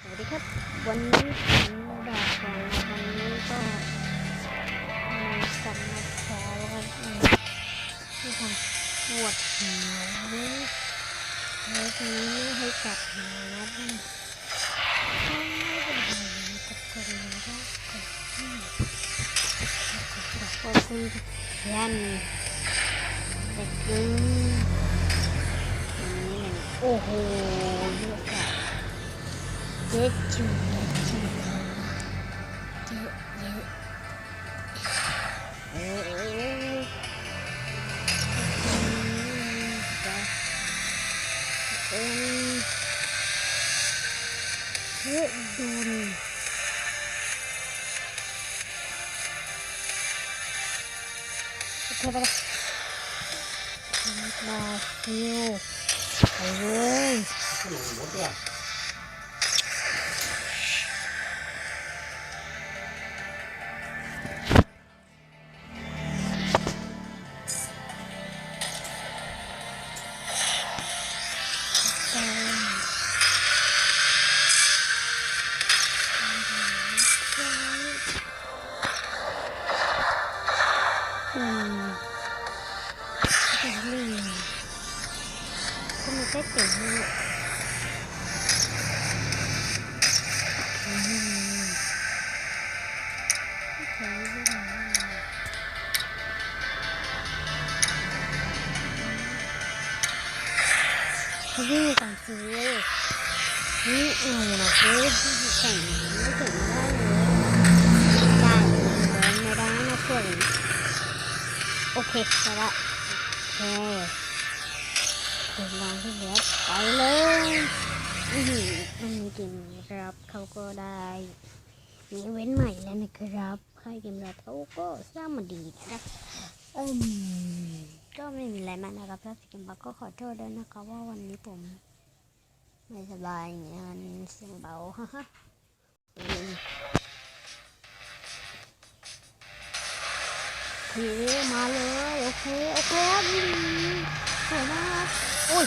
สวัสดีครับ วันนี้ผมดาบของวันนี้ก็มากันมาขอกันที่ทำปวดหัวแล้วทีนี้ไม่ให้กลับมาแล้วมันไม่เป็นไรกับคนนี้ก็กดที่ขอบคุณยันเด็กดึงนี่โอ้โห เยอะจุดเยอะจุดเยอะเยอะเออเออเออเยอะดูนโอเคไปเลยมาฟิวไปเลย นี่เอานะเว้ยแข่งไม่ถึงได้เลยได้เลยไม่ได้นะเพื่อนโอเคไปละโอเคเดี๋ยวลองที่เหลือไปเลยอือหือมันมีเกมรับเขาก็ได้มีเว้นใหม่แล้วนะครับใครเกมรับเขาก็สร้างมาดีนะครับอืมก็ไม่มีอะไรมากนะครับถ้าเกมบักก็ขอโทษด้วยนะครับว่าวันนี้ผม ไม่สบายอย่างเงี้ยมันเสียงเบาฮ่าฮ่าโอเคมาเลย โอเค โอเคครับสวยมากโอ้ย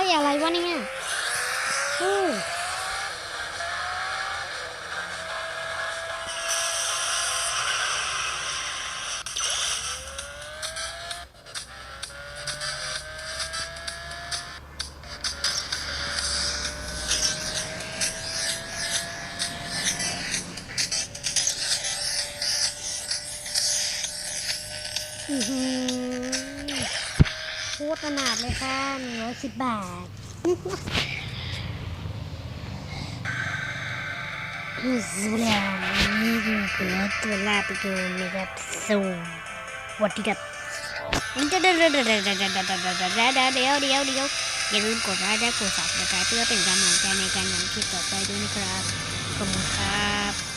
้ย อะไรวะเนี่ยเฮ้ย ตรขนาดเลยค่ะหนึ่งร้อยสิบบาทนี่สุแล้วนี่คือตัวลาไปดูนะครับสูงวัดดีครับเดี๋ยวเดี๋ยวเดี๋ยวเดี๋ยวเดี๋ยวอย่าลืมกดไลค์และกดซับนะครับเพื่อเป็นกำลังใจในการทำคลิปต่อไปด้วยนะครับขอบคุณครับ